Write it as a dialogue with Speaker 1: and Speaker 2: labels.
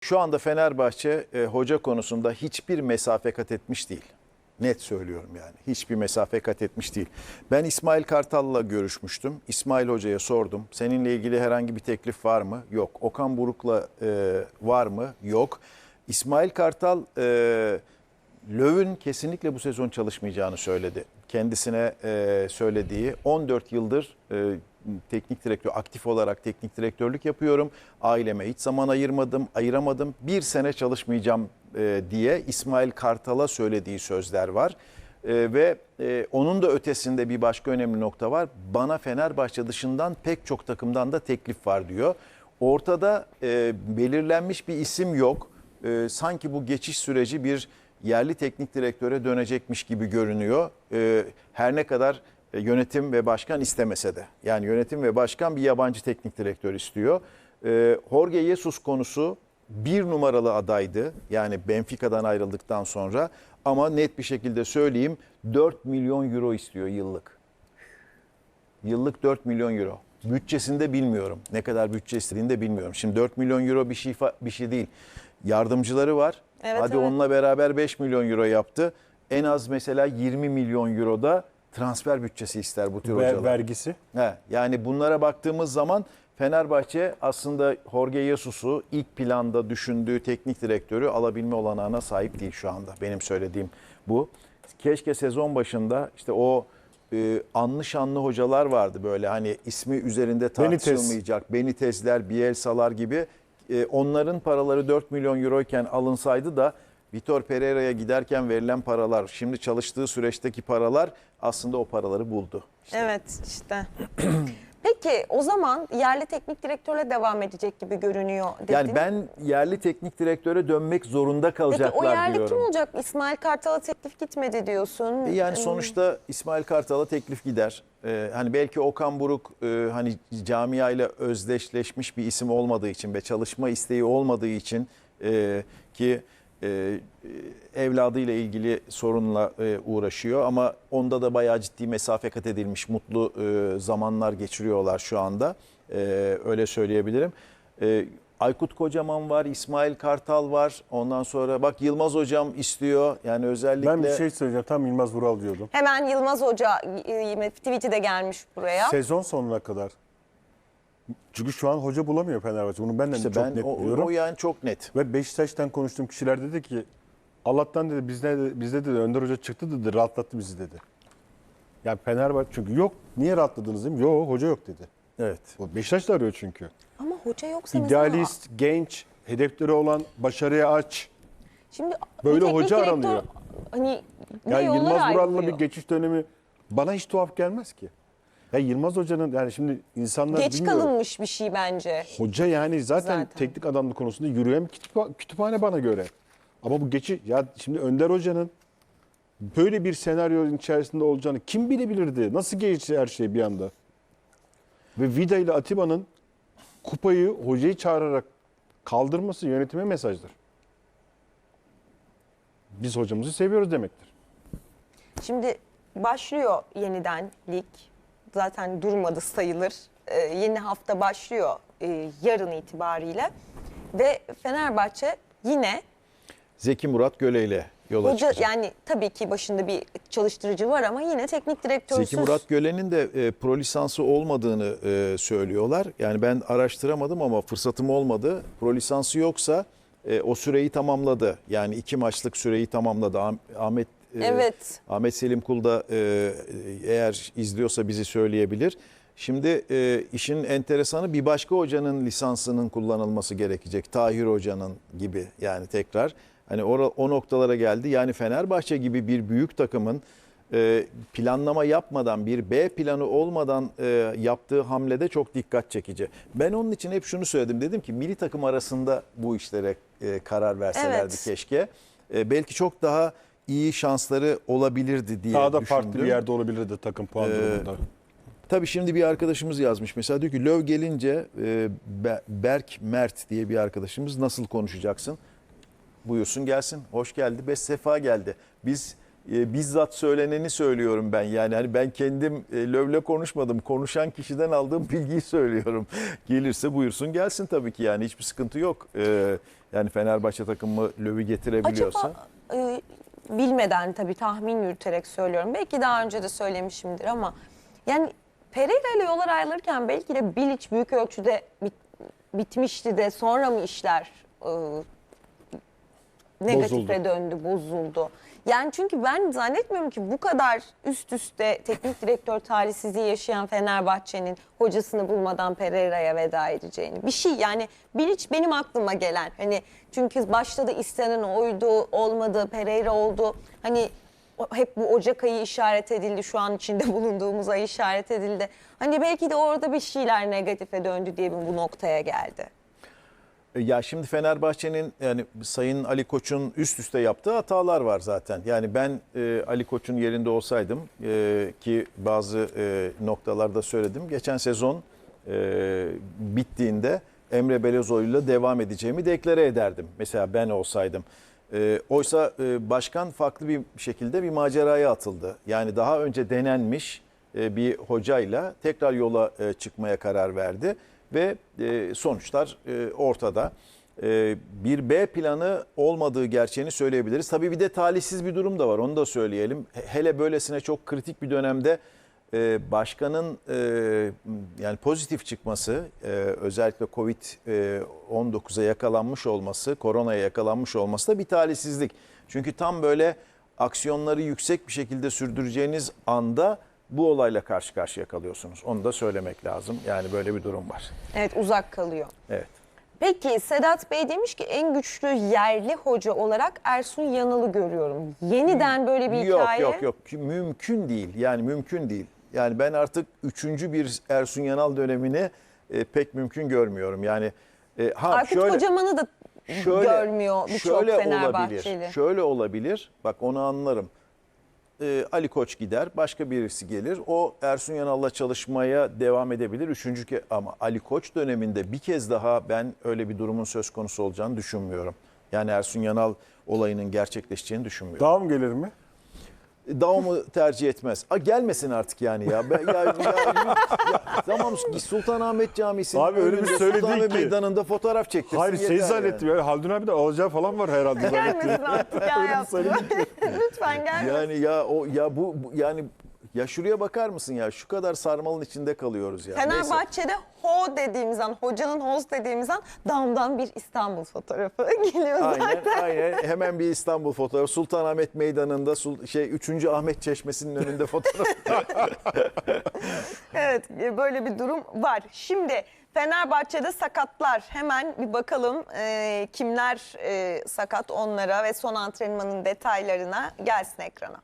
Speaker 1: Şu anda Fenerbahçe e, hoca konusunda hiçbir mesafe kat etmiş değil. Net söylüyorum yani. Hiçbir mesafe kat etmiş değil. Ben İsmail Kartal'la görüşmüştüm. İsmail Hoca'ya sordum. Seninle ilgili herhangi bir teklif var mı? Yok. Okan Buruk'la e, var mı? Yok. İsmail Kartal e, Löw'ün kesinlikle bu sezon çalışmayacağını söyledi. Kendisine e, söylediği 14 yıldır e, teknik direktör, aktif olarak teknik direktörlük yapıyorum. Aileme hiç zaman ayırmadım, ayıramadım. Bir sene çalışmayacağım e, diye İsmail Kartal'a söylediği sözler var. E, ve e, onun da ötesinde bir başka önemli nokta var. Bana Fenerbahçe dışından pek çok takımdan da teklif var diyor. Ortada e, belirlenmiş bir isim yok. E, sanki bu geçiş süreci bir yerli teknik direktöre dönecekmiş gibi görünüyor. E, her ne kadar yönetim ve başkan istemese de. Yani yönetim ve başkan bir yabancı teknik direktör istiyor. E, Jorge Jesus konusu bir numaralı adaydı. Yani Benfica'dan ayrıldıktan sonra. Ama net bir şekilde söyleyeyim 4 milyon euro istiyor yıllık. Yıllık 4 milyon euro. Bütçesinde bilmiyorum. Ne kadar bütçe istediğini de bilmiyorum. Şimdi 4 milyon euro bir şey bir şey değil. Yardımcıları var.
Speaker 2: Evet,
Speaker 1: Hadi
Speaker 2: evet.
Speaker 1: onunla beraber 5 milyon euro yaptı. En az mesela 20 milyon euro da transfer bütçesi ister bu tür
Speaker 3: Ver,
Speaker 1: hocalar.
Speaker 3: vergisi.
Speaker 1: He, yani bunlara baktığımız zaman Fenerbahçe aslında Jorge Jesus'u ilk planda düşündüğü teknik direktörü alabilme olanağına sahip değil şu anda. Benim söylediğim bu. Keşke sezon başında işte o e, anlı şanlı hocalar vardı böyle hani ismi üzerinde tartışılmayacak. Benitezler, Bielsa'lar gibi. E, onların paraları 4 milyon euroyken alınsaydı da Vitor Pereira'ya giderken verilen paralar, şimdi çalıştığı süreçteki paralar aslında o paraları buldu. İşte
Speaker 2: Evet işte. Peki o zaman yerli teknik direktörle devam edecek gibi görünüyor dedin.
Speaker 1: Yani ben yerli teknik direktöre dönmek zorunda
Speaker 2: Peki
Speaker 1: kalacaklar
Speaker 2: o yerli
Speaker 1: diyorum.
Speaker 2: kim olacak? İsmail Kartal'a teklif gitmedi diyorsun.
Speaker 1: E Yani
Speaker 2: Hmm.
Speaker 1: sonuçta İsmail Kartal'a teklif gider. Ee, hani belki Okan Buruk e, hani camiayla özdeşleşmiş bir isim olmadığı için ve çalışma isteği olmadığı için e, ki e, evladıyla ilgili sorunla e, uğraşıyor ama onda da bayağı ciddi mesafe kat edilmiş mutlu e, zamanlar geçiriyorlar şu anda. E, öyle söyleyebilirim. E, Aykut Kocaman var, İsmail Kartal var. Ondan sonra bak Yılmaz Hocam istiyor. Yani özellikle
Speaker 3: Ben bir şey söyleyeceğim. Tam Yılmaz Vural diyordum.
Speaker 2: Hemen Yılmaz Hoca e, tweet'i de gelmiş buraya.
Speaker 3: Sezon sonuna kadar. Çünkü şu an hoca bulamıyor Fenerbahçe. Bunu ben de
Speaker 1: İşte
Speaker 3: çok
Speaker 1: ben
Speaker 3: net
Speaker 1: o,
Speaker 3: biliyorum.
Speaker 1: o yani çok net.
Speaker 3: Ve Beşiktaş'tan konuştuğum kişiler dedi ki Allah'tan dedi bizde bizde dedi Önder Hoca çıktı dedi rahatlattı bizi dedi. Yani Fenerbahçe çünkü yok. Niye rahatladınız dedim. Yok hoca yok dedi.
Speaker 1: Evet.
Speaker 3: O Beşiktaş da arıyor çünkü.
Speaker 2: Ama hoca yoksa mesela-
Speaker 3: İdealist, genç, hedefleri olan, başarıya aç.
Speaker 2: Şimdi
Speaker 3: Böyle hoca
Speaker 2: direktör,
Speaker 3: aranıyor.
Speaker 2: Hani ne
Speaker 3: Yani Yılmaz Vural'la bir geçiş dönemi bana hiç tuhaf gelmez ki. Ya Yılmaz Hoca'nın yani şimdi insanlar
Speaker 2: Geç
Speaker 3: bilmiyor.
Speaker 2: kalınmış bir şey bence.
Speaker 3: Hoca yani zaten,
Speaker 2: Zaten.
Speaker 3: teknik adamlık konusunda yürüyen kütüpha- kütüphane bana göre. Ama bu geçi ya şimdi Önder Hoca'nın böyle bir senaryonun içerisinde olacağını kim bilebilirdi? Nasıl geçti her şey bir anda? Ve Vida ile Atiba'nın kupayı hocayı çağırarak kaldırması yönetime mesajdır. Biz hocamızı seviyoruz demektir.
Speaker 2: Şimdi başlıyor yeniden lig. Zaten durmadı sayılır. Ee, yeni hafta başlıyor e, yarın itibariyle. Ve Fenerbahçe yine
Speaker 1: Zeki Murat Göle ile yola
Speaker 2: hoca
Speaker 1: çıkacak.
Speaker 2: yani tabii ki başında bir çalıştırıcı var ama yine teknik direktörsüz.
Speaker 1: Zeki Murat Göle'nin de e, pro lisansı olmadığını e, söylüyorlar. Yani ben araştıramadım ama fırsatım olmadı. Pro lisansı yoksa e, o süreyi tamamladı. Yani iki maçlık süreyi tamamladı. Ah- Ahmet e,
Speaker 2: Evet.
Speaker 1: Ahmet Selim Kul da e, eğer izliyorsa bizi söyleyebilir. Şimdi e, işin enteresanı bir başka hocanın lisansının kullanılması gerekecek. Tahir Hoca'nın gibi yani tekrar. Hani o, o noktalara geldi. Yani Fenerbahçe gibi bir büyük takımın e, planlama yapmadan bir B planı olmadan e, yaptığı hamlede çok dikkat çekici. Ben onun için hep şunu söyledim. Dedim ki milli takım arasında bu işlere e, karar verselerdi
Speaker 2: Evet.
Speaker 1: keşke. E, belki çok daha iyi şansları olabilirdi diye
Speaker 3: Daha da
Speaker 1: düşündüm.
Speaker 3: farklı bir yerde olabilirdi takım puan
Speaker 1: Ee,
Speaker 3: durumunda.
Speaker 1: Tabii şimdi bir arkadaşımız yazmış. Mesela diyor ki Löw gelince e, Be- Berk Mert diye bir arkadaşımız nasıl konuşacaksın? Buyursun gelsin. Hoş geldi. Beş sefa geldi. Biz e, bizzat söyleneni söylüyorum ben. Yani hani ben kendim e, Löv'le konuşmadım. Konuşan kişiden aldığım bilgiyi söylüyorum. Gelirse buyursun gelsin tabii ki yani hiçbir sıkıntı yok. E, Yani Fenerbahçe takımı lövi getirebiliyorsa.
Speaker 2: Acaba e, bilmeden tabii tahmin yürüterek söylüyorum. Belki daha önce de söylemişimdir ama yani Pereira ile yollar ayrılırken belki de Bilic büyük ölçüde bit- bitmişti de sonra mı işler e, negatife
Speaker 3: Bozuldu.
Speaker 2: döndü, bozuldu. Yani çünkü ben zannetmiyorum ki bu kadar üst üste teknik direktör talihsizliği yaşayan Fenerbahçe'nin hocasını bulmadan Pereira'ya veda edeceğini. Bir şey yani Bilic benim aklıma gelen. Hani çünkü başta da istenen oydu, olmadı, Pereira oldu. Hani hep bu Ocak ayı işaret edildi. Şu an içinde bulunduğumuz ay işaret edildi. Hani belki de orada bir şeyler negatife döndü diye bu noktaya geldi.
Speaker 1: E, Ya şimdi Fenerbahçe'nin yani Sayın Ali Koç'un üst üste yaptığı hatalar var zaten. Yani ben e, Ali Koç'un yerinde olsaydım e, ki bazı e, noktalarda söyledim. Geçen sezon e, bittiğinde Emre Belözoğlu'yla devam edeceğimi deklare ederdim. Mesela ben olsaydım. E, oysa e, başkan farklı bir şekilde bir maceraya atıldı. Yani daha önce denenmiş e, bir hocayla tekrar yola e, çıkmaya karar verdi ve e, sonuçlar e, ortada. E, bir B planı olmadığı gerçeğini söyleyebiliriz. Tabii bir de talihsiz bir durum da var onu da söyleyelim. He- Hele böylesine çok kritik bir dönemde başkanın yani pozitif çıkması özellikle Covid-19'a yakalanmış olması, koronaya yakalanmış olması da bir talihsizlik. Çünkü tam böyle aksiyonları yüksek bir şekilde sürdüreceğiniz anda bu olayla karşı karşıya kalıyorsunuz. Onu da söylemek lazım. Yani böyle bir durum var.
Speaker 2: Evet uzak kalıyor.
Speaker 1: Evet.
Speaker 2: Peki Sedat Bey demiş ki en güçlü yerli hoca olarak Ersun Yanal'ı görüyorum. Yeniden böyle bir
Speaker 1: yok
Speaker 2: hikaye.
Speaker 1: yok yok mümkün değil. Yani mümkün değil. Yani ben artık üçüncü bir Ersun Yanal dönemini e, pek mümkün görmüyorum. Yani e, ha
Speaker 2: Aykut
Speaker 1: şöyle
Speaker 2: Kocaman'ı da görmüyor birçok
Speaker 1: şöyle
Speaker 2: Fenerbahçeli.
Speaker 1: olabilir. Şöyle olabilir. Bak onu anlarım. Ee, Ali Koç gider, başka birisi gelir. O Ersun Yanal'la çalışmaya devam edebilir. Üçüncü ke ama Ali Koç döneminde bir kez daha ben öyle bir durumun söz konusu olacağını düşünmüyorum. Yani Ersun Yanal olayının gerçekleşeceğini düşünmüyorum.
Speaker 3: Daha mı gelir mi?
Speaker 1: Davamı tercih etmez. A, gelmesin artık yani ya. Ben, ya, ya, ya, tamam Sultanahmet Camii'sinin
Speaker 3: Abi öyle bir
Speaker 1: önünde,
Speaker 3: söyledin
Speaker 1: Sultanahmet
Speaker 3: ki.
Speaker 1: Meydanı'nda fotoğraf çektirsin.
Speaker 3: Hayır şey zannettim ya. Haldun abi de alacağı falan var herhalde zannettim.
Speaker 2: Gelmesin artık ya. Lütfen gelmesin.
Speaker 1: Yani ya o ya bu, bu- yani ya şuraya bakar mısın ya şu kadar sarmalın içinde kalıyoruz ya.
Speaker 2: Fenerbahçe'de ho dediğimiz an, hocanın hoz dediğimiz an damdan bir İstanbul fotoğrafı geliyor zaten.
Speaker 1: Aynen aynen hemen bir İstanbul fotoğrafı Sultanahmet Meydanı'nda Sul- şey 3. Ahmet Çeşmesi'nin önünde fotoğraf.
Speaker 2: Evet e, böyle bir durum var. Şimdi Fenerbahçe'de sakatlar hemen bir bakalım e, kimler e, sakat onlara ve son antrenmanın detaylarına gelsin ekrana.